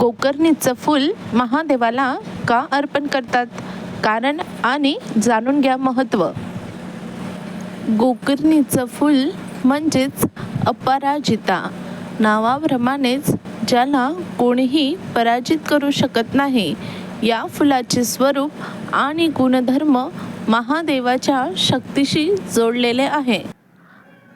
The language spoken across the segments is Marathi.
गोकर्णीचं फूल महादेवाला का अर्पण करतात? कारण आणि जाणून घ्या महत्त्व गोकर्णीचं फूल म्हणजेच अपराजिता. नावाप्रमाणेच ज्याला कोणीही पराजित करू शकत नाही या फुलाचे स्वरूप आणि गुणधर्म महादेवाच्या शक्तीशी जोडलेले आहे.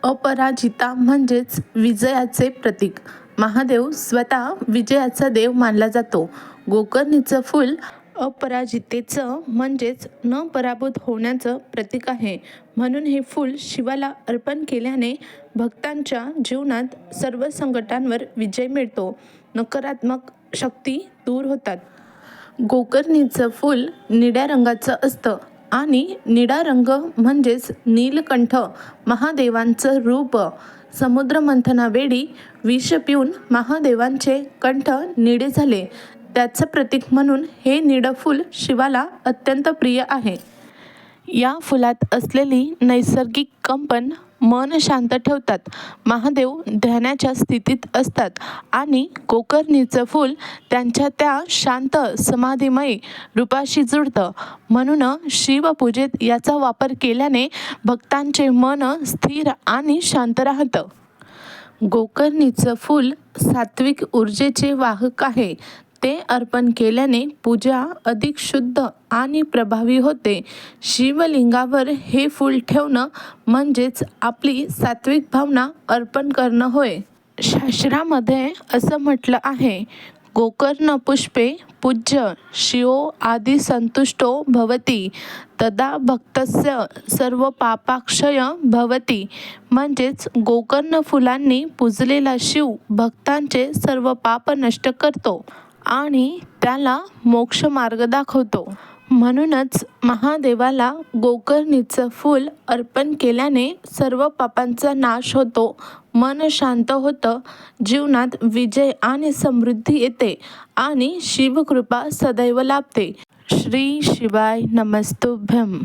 अपराजिता म्हणजेच विजयाचे प्रतीक. महादेव स्वतः विजयाचा देव मानला जातो. गोकर्णीचं फूल अपराजितेचं म्हणजेच न पराभूत होण्याचं प्रतीक आहे. म्हणून हे फूल शिवाला अर्पण केल्याने भक्तांच्या जीवनात सर्व संकटांवर विजय मिळतो. नकारात्मक शक्ती दूर होतात. गोकर्णीचं फूल निळ्या रंगाचं असतं. आणि निळा रंग म्हणजेच नीलकंठ महादेवांचं रूप. समुद्रमंथनावेळी विष पिऊन महादेवांचे कंठ निळे झाले. त्याचं प्रतीक म्हणून हे निळं फूल शिवाला अत्यंत प्रिय आहे. या फुलात असलेली नैसर्गिक कंपन मन शांत ठेवतात. महादेव ध्यानाच्या स्थितीत असतात आणि गोकर्णीचं फूल त्यांच्या त्या शांत समाधीमय रूपाशी जुळतं म्हणून शिवपूजेत याचा वापर केल्याने भक्तांचे मन स्थिर आणि शांत राहतं. गोकर्णीचं फूल सात्विक ऊर्जेचे वाहक आहे. ते अर्पण केल्याने पूजा अधिक शुद्ध आणि प्रभावी होते. शिवलिंगावर हे फूल ठेवणं म्हणजेच आपली सात्विक भावना अर्पण करणं होय. शास्त्रामध्ये असं म्हटलं आहे गोकर्ण पुष्पे पूज्य शिवो आदि संतुष्टो भवती तदा भक्तस्य सर्व पापाक्षय भवती. म्हणजेच गोकर्ण फुलांनी पूजलेला शिव भक्तांचे सर्व पाप नष्ट करतो. आणि त्याला मोक्ष मार्ग दाखवतो. म्हणूनच महादेवाला गोकर्णीचं फूल अर्पण केल्याने सर्व पापांचा नाश होतो मन शांत होतं जीवनात विजय आणि समृद्धी येते आणि शिवकृपा सदैव लाभते. श्री शिवाय नमस्तुभ्यम.